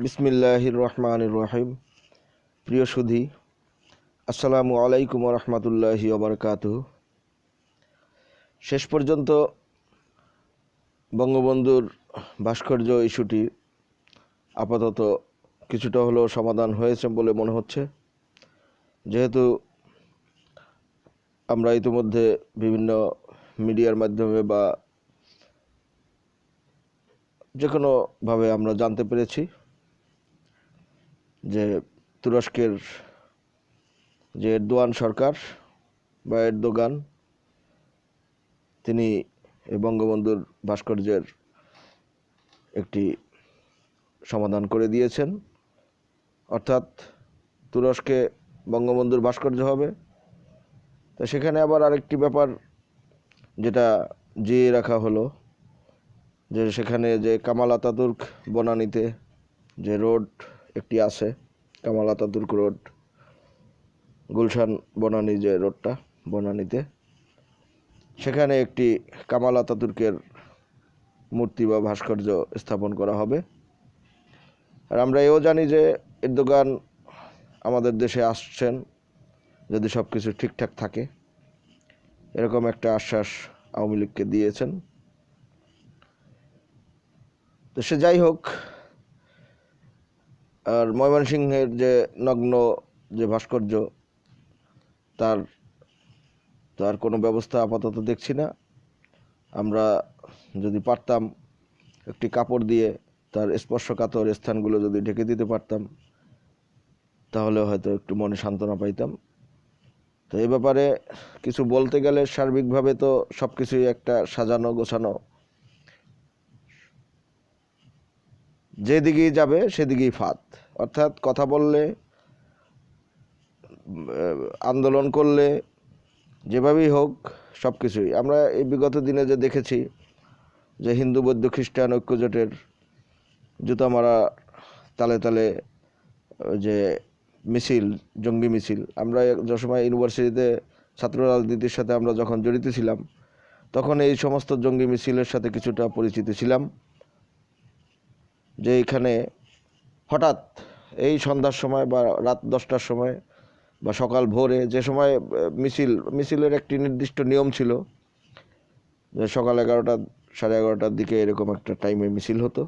বিসমিল্লাহির রহমানির রহিম প্রিয় সুধি, আসসালামু আলাইকুম রহমতুল্লাহি ওবরকাত শেষ পর্যন্ত বঙ্গবন্ধুর ভাস্কর্য ইস্যুটি আপাতত কিছুটা হলেও সমাধান হয়েছে বলে মনে হচ্ছে। যেহেতু আমরা ইতিমধ্যে বিভিন্ন মিডিয়ার মাধ্যমে বা যে কোনোভাবে আমরা জানতে পেরেছি যে তুরস্কের যে এরদোয়ান সরকার বা এরদোগান, তিনি বঙ্গবন্ধুর ভাস্কর্যের একটি সমাধান করে দিয়েছেন। অর্থাৎ তুরস্কে বঙ্গবন্ধুর ভাস্কর্য হবে। তো সেখানে আবার আরেকটি ব্যাপার যেটা জিয়ে রাখা হলো, যে সেখানে যে কামাল আতাতুর্ক বনানীতে যে রোড একটি আছে Kemal Ataturk road. Gulshan Banani যে রোডটা, বনানীতে। সেখানে একটি কামাল আতাতুর্কের মূর্তি বা ভাস্কর্য স্থাপন করা হবে। আর আমরা এও জানি যে এরদোগান আমাদের দেশে আসছেন, যদি সব কিছু ঠিকঠাক থাকে। এরকম একটা আশ্বাস আওয়ামী লীগকে দিয়েছেন। তো সে যাই হোক আর ময়মনসিংহের যে নগ্ন যে ভাস্কর্য, তার তার কোনো ব্যবস্থা আপাতত দেখছি না। আমরা যদি পারতাম একটি কাপড় দিয়ে তার স্পর্শকাতর স্থানগুলো যদি ঢেকে দিতে পারতাম, তাহলে হয়তো একটু মনে সান্ত্বনা পাইতাম। তো এ ব্যাপারে কিছু বলতে গেলে সার্বিকভাবে তো সব কিছুই একটা সাজানো গোছানো যেদিকেই যাবে, সেদিকেই ফাঁদ। অর্থাৎ কথা বললে আন্দোলন করলে, যেভাবেই হোক সব কিছুই আমরা এই বিগত দিনে যে দেখেছি যে হিন্দু, বৌদ্ধ, খ্রিস্টান ঐক্যজোটের জুতা মারা তালে তালে যে মিছিল, জঙ্গি মিছিল। আমরা যে সময় ইউনিভার্সিটিতে ছাত্র রাজনীতির সাথে আমরা যখন জড়িত ছিলাম, তখন এই সমস্ত জঙ্গি মিছিলের সাথে কিছুটা পরিচিত ছিলাম। যে এখানে হঠাৎ এই সন্ধ্যার সময় বা রাত দশটার সময় বা সকাল ভোরে যে সময় মিছিল, মিছিলের একটি নির্দিষ্ট নিয়ম ছিল যে সকাল এগারোটা, সাড়ে এগারোটার দিকে এরকম একটা টাইমে মিছিল হতো।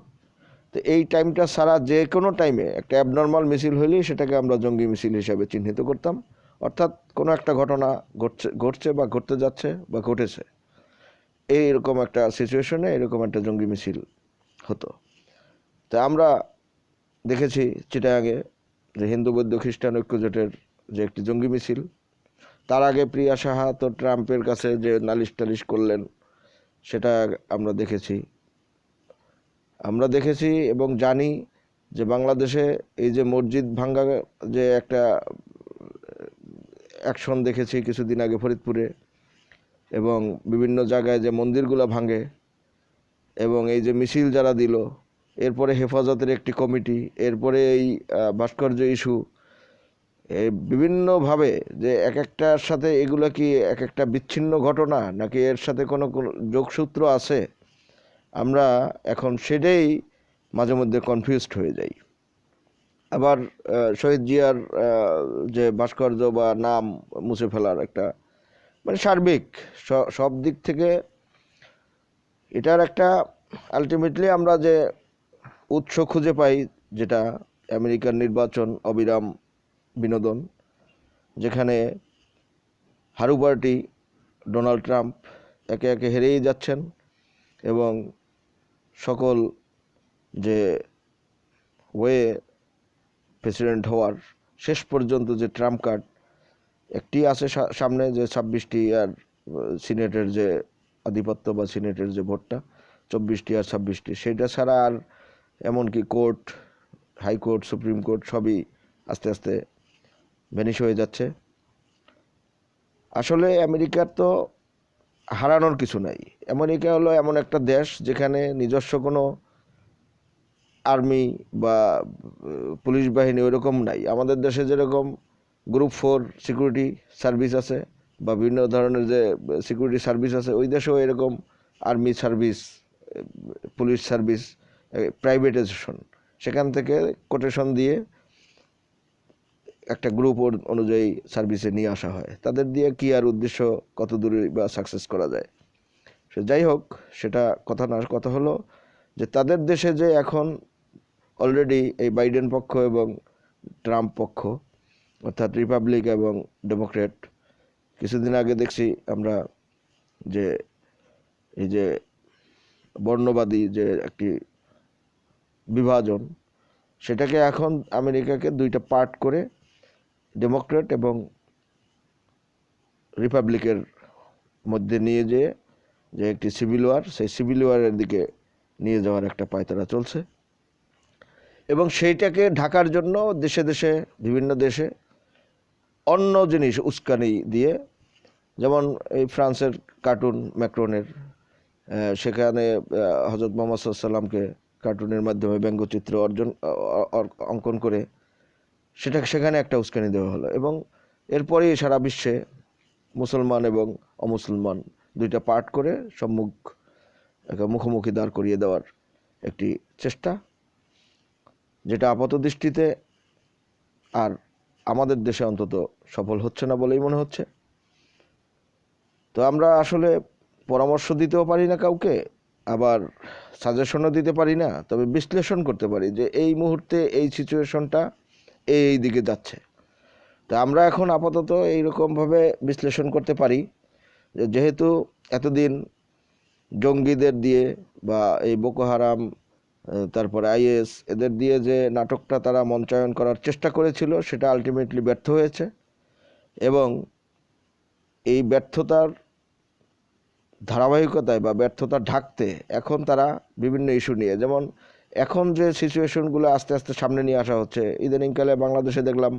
তো এই টাইমটা সারা যে কোনো টাইমে একটা অ্যাবনর্মাল মিছিল হলেই সেটাকে আমরা জঙ্গি মিছিল হিসাবে চিহ্নিত করতাম। অর্থাৎ কোনো একটা ঘটনা ঘটছে ঘটছে বা ঘটতে যাচ্ছে বা ঘটেছে। এইরকম একটা সিচুয়েশনে এরকম একটা জঙ্গি মিছিল হতো। তা আমরা দেখেছি চিটাগাঙে যে হিন্দু, বৌদ্ধ, খ্রিস্টান ঐক্যজোটের যে একটি জঙ্গি মিছিল, তার আগে প্রিয়া সাহা তো ট্রাম্পের কাছে যে নালিশ টালিশ করলেন, সেটা আমরা দেখেছি। আমরা দেখেছি এবং জানি যে বাংলাদেশে এই যে মসজিদ ভাঙ্গা, যে একটা অ্যাকশন দেখেছি কিছুদিন আগে ফরিদপুরে এবং বিভিন্ন জায়গায় যে মন্দিরগুলো ভাঙে এবং এই যে মিছিল যারা দিল এরপরে হেফাজতের একটি কমিটি, এরপরে এই ভাস্কর্য ইস্যু বিভিন্নভাবে যে এক একটার সাথে এগুলো কি এক একটা বিচ্ছিন্ন ঘটনা নাকি এর সাথে কোনো যোগসূত্র আছে? আমরা এখন সেটাই মাঝে মধ্যে কনফিউজড হয়ে যাই। আবার শহীদ জিয়ার যে ভাস্কর্য বা নাম মুছে ফেলার একটা মানে সার্বিক সব দিক থেকে এটার একটা আলটিমেটলি আমরা যে উৎস খুঁজে পাই যেটা আমেরিকার নির্বাচন অবিরাম বিনোদন, যেখানে হারু পার্টি, ডোনাল্ড ট্রাম্প একে একে হেরেই যাচ্ছেন এবং সকল যে ওয়ে প্রেসিডেন্ট হওয়ার শেষ পর্যন্ত যে ট্রাম্প কার্ড, একটি আছে সামনে যে ছাব্বিশটি আর সিনেটের যে আধিপত্য বা সিনেটের যে ভোটটা, চব্বিশটি আর ছাব্বিশটি, সেটা ছাড়া আর এমনকি কোর্ট হাইকোর্ট সুপ্রিম কোর্ট সবই আস্তে আস্তে ভ্যানিশ হয়ে যাচ্ছে। আসলে আমেরিকার তো হারানোর কিছু নাই। আমেরিকা হলো এমন একটা দেশ যেখানে নিজস্ব কোনো আর্মি বা পুলিশ বাহিনী ওইরকম নাই। আমাদের দেশে যেরকম গ্রুপ ফোর সিকিউরিটি সার্ভিস আছে বা বিভিন্ন ধরনের যে সিকিউরিটি সার্ভিস আছে, ওই দেশেও এরকম army service police service privatization সেখান থেকে কোটেশন দিয়ে একটা গ্রুপ অনুযায়ী সার্ভিসে নিয়ে আসা হয়। তাদের দিয়ে কি আর উদ্দেশ্য, কত দূরে বা সাকসেস করা যায়? সে যাই হোক, সেটা কথা না, কথা হলো যে তাদের দেশে যে এখন অলরেডি এই বাইডেন পক্ষ এবং ট্রাম্প পক্ষ, অর্থাৎ রিপাবলিক এবং ডেমোক্রেট কিছুদিন আগে দেখছি আমরা যে এই যে বর্ণবাদী যে একটি বিভাজন, সেটাকে এখন আমেরিকাকে দুইটা পার্ট করে ডেমোক্রেট এবং রিপাবলিকের মধ্যে নিয়ে যেয়ে যে একটি সিভিল ওয়ার, সেই সিভিল ওয়ারের দিকে নিয়ে যাওয়ার একটা পায়তারা চলছে। এবং সেইটাকে ঢাকার জন্য দেশে দেশে, বিভিন্ন দেশে অন্য জিনিস উস্কানি দিয়ে, যেমন এই ফ্রান্সের কার্টুন ম্যাক্রনের সেখানে হজরত মোহাম্মদ সাল্লামকে কার্টুনের মাধ্যমে ব্যঙ্গচিত্র অর্জন অঙ্কন করে সেটা সেখানে একটা উস্কানি দেওয়া হলো এবং এরপরেই সারা বিশ্বে মুসলমান এবং অমুসলমান দুইটা পার্ট করে সম্মুখ মুখোমুখি দাঁড় করিয়ে দেওয়ার একটি চেষ্টা, যেটা আপাত দৃষ্টিতে আর আমাদের দেশে অন্তত সফল হচ্ছে না বলেই মনে হচ্ছে। তো আমরা আসলে পরামর্শ দিতেও পারি না কাউকে আবার সাজেশনও দিতে পারি না, তবে বিশ্লেষণ করতে পারি যে এই মুহূর্তে এই সিচুয়েশনটা এই দিকে যাচ্ছে। তা আমরা এখন আপাতত এইরকমভাবে বিশ্লেষণ করতে পারি যে যেহেতু এতদিন জঙ্গিদের দিয়ে বা এই বোকো হারাম তারপরে আইএস এদের দিয়ে যে নাটকটা তারা মঞ্চায়ন করার চেষ্টা করেছিল, সেটা আলটিমেটলি ব্যর্থ হয়েছে। এবং এই ব্যর্থতার ধারাবাহিকতায় বা ব্যর্থতা ঢাকতে এখন তারা বিভিন্ন ইস্যু নিয়ে। যেমন এখন যে সিচুয়েশনগুলো আস্তে আস্তে সামনে নিয়ে আসা হচ্ছে, ইদানিংকালে বাংলাদেশে দেখলাম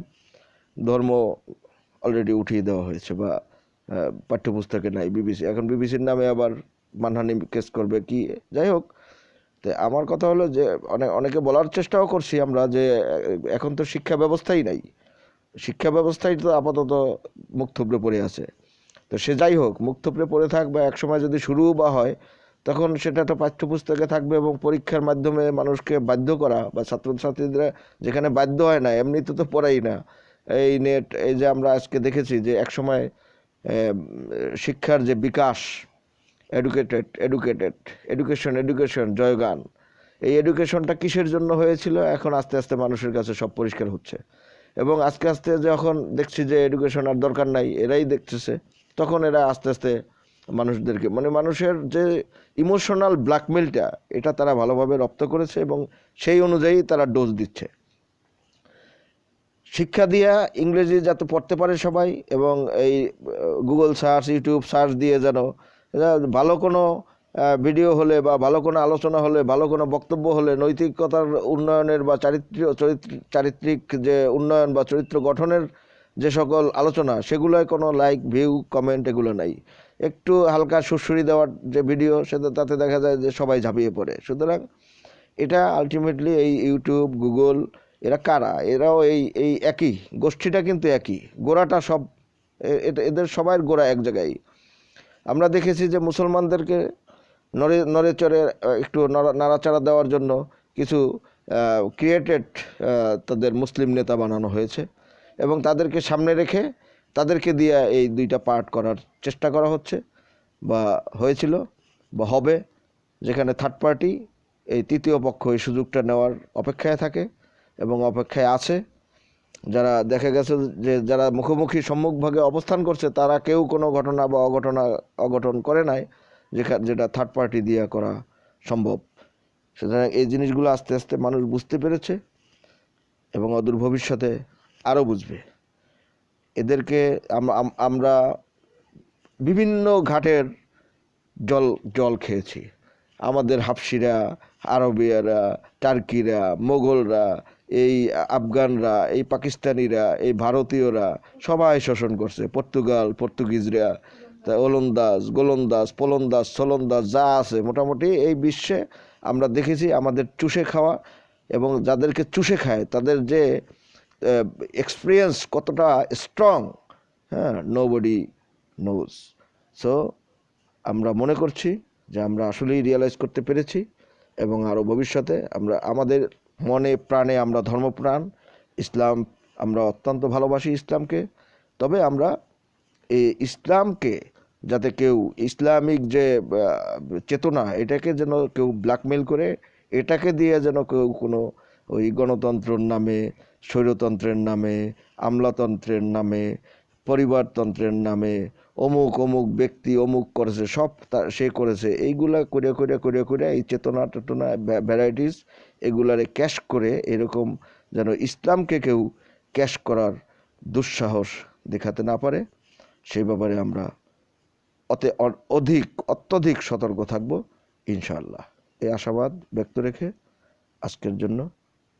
ধর্ম অলরেডি উঠিয়ে দেওয়া হয়েছে বা পাঠ্যপুস্তকে নাই, বিবিসি, এখন বিবিসির নামে আবার মানহানি কেস করবে কি? যাই হোক, তো আমার কথা হলো যে অনেক অনেকে বলার চেষ্টাও করছি আমরা যে, এখন তো শিক্ষা ব্যবস্থাই নাই। শিক্ষা ব্যবস্থাই তো আপাতত মুখ থুবড়ে পড়ে আছে। তো সে যাই হোক মুখ থুবড়ে পড়ে থাক বা একসময় যদি শুরুও বা হয়, তখন সেটা তো পাঠ্যপুস্তকে থাকবে এবং পরীক্ষার মাধ্যমে মানুষকে বাধ্য করা বা ছাত্রছাত্রীরা যেখানে বাধ্য হয় না এমনিতে তো পড়াই না। এই নেট এই যে আমরা আজকে দেখেছি যে একসময় শিক্ষার যে বিকাশ এডুকেটেড এডুকেটেড এডুকেশন এডুকেশন জয়গান, এই এডুকেশনটা কিসের জন্য হয়েছিল? এখন আস্তে আস্তে মানুষের কাছে সব পরিষ্কার হচ্ছে। এবং আস্তে আস্তে যখন দেখছি যে এডুকেশন আর দরকার নাই, এরাই দেখতেছে। তখন এরা আস্তে আস্তে মানুষদেরকে মানে মানুষের যে ইমোশনাল ব্ল্যাকমেলটা এটা তারা ভালোভাবে রপ্ত করেছে এবং সেই অনুযায়ী তারা ডোজ দিচ্ছে। শিক্ষা দিয়া ইংরেজি যাতে পড়তে পারে সবাই এবং এই গুগল সার্চ ইউটিউব সার্চ দিয়ে যেন ভালো কোনো ভিডিও হলে বা ভালো কোনো আলোচনা হলে, ভালো কোনো বক্তব্য হলে, নৈতিকতার উন্নয়নের বা চারিত্র, চরিত্র, চারিত্রিক যে উন্নয়ন বা চরিত্র গঠনের যে সকল আলোচনা, সেগুলোয় কোনো লাইক ভিউ কমেন্ট এগুলো নাই। একটু হালকা সুরসুরি দেওয়ার যে ভিডিও সেটা তাতে দেখা যায় যে সবাই ঝাঁপিয়ে পড়ে। সুতরাং এটা আলটিমেটলি এই ইউটিউব গুগল এরা কারা? এরাও এই এই একই। গোষ্ঠীটা কিন্তু একই। গোড়াটা সব এদের সবার গোড়া এক জায়গায়। আমরা দেখেছি যে মুসলমানদেরকে নড়ে নড়ে চড়ে একটু নড়া- নাড়াচাড়া দেওয়ার জন্য কিছু ক্রিয়েটেড তাদের মুসলিম নেতা বানানো হয়েছে। এবং তাদেরকে সামনে রেখে তাদেরকে দিয়ে এই দুইটা পার্ট করার চেষ্টা করা হচ্ছে বা হয়েছিল বা হবে, যেখানে থার্ড পার্টি এই তৃতীয় পক্ষ এই সুযোগটা নেওয়ার অপেক্ষায় থাকে এবং অপেক্ষায় আছে। যারা দেখা গেছে যে যারা মুখোমুখি সম্মুখভাগে অবস্থান করছে, তারা কেউ কোনো ঘটনা বা অঘটনা অঘটন করে নাই, যেখা, যেটা থার্ড পার্টি দিয়ে করা সম্ভব। সুতরাং এই জিনিসগুলো আস্তে আস্তে মানুষ বুঝতে পেরেছে এবং অদূর ভবিষ্যতে আরও বুঝবে। এদেরকে আম- আম- আমরা বিভিন্ন ঘাটের জল জল খেয়েছি। আমাদের হাফসিরা, আরবিয়ারা, টার্কিরা, মোগলরা, এই আফগানরা, এই পাকিস্তানিরা, এই ভারতীয়রা সবাই শোষণ করছে। পর্তুগাল, পর্তুগিজরা, তা ওলন্দাজ, গোলন্দাজ, পোলন্দাজ, সোলন্দাজ, যা আছে মোটামুটি এই বিশ্বে আমরা দেখেছি আমাদের চুষে খাওয়া এবং যাদেরকে চুষে খায়, তাদের যে এক্সপিরিয়েন্স কতটা স্ট্রং হ্যাঁ নো বডি নোজ সো আমরা মনে করছি যে আমরা আসলেই রিয়েলাইজ করতে পেরেছি এবং আরও ভবিষ্যতে আমরা, আমাদের মনে প্রাণে আমরা ধর্মপ্রাণ, ইসলাম, আমরা অত্যন্ত ভালোবাসি ইসলামকে, তবে আমরা এই ইসলামকে যাতে কেউ, ইসলামিক যে চেতনা, এটাকে যেন কেউ ব্ল্যাকমেল করে, এটাকে দিয়ে যেন কেউ কোনো ওই গণতন্ত্রের নামে, স্বৈরতন্ত্রের নামে, আমলাতন্ত্রের নামে, পরিবারতন্ত্রের নামে, অমুক অমুক ব্যক্তি অমুক করেছে, সব সে করেছে। এইগুলা করে করে করে করে এই চেতনা টেতনা ভ্যারাইটিস এগুলারে ক্যাশ করে এরকম যেন ইসলামকে কেউ ক্যাশ করার দুঃসাহস দেখাতে না পারে সেই ব্যাপারে আমরা অতে অধিক, অত্যধিক সতর্ক থাকব, ইনশাআল্লাহ। এই আশাবাদ ব্যক্ত রেখে আজকের জন্য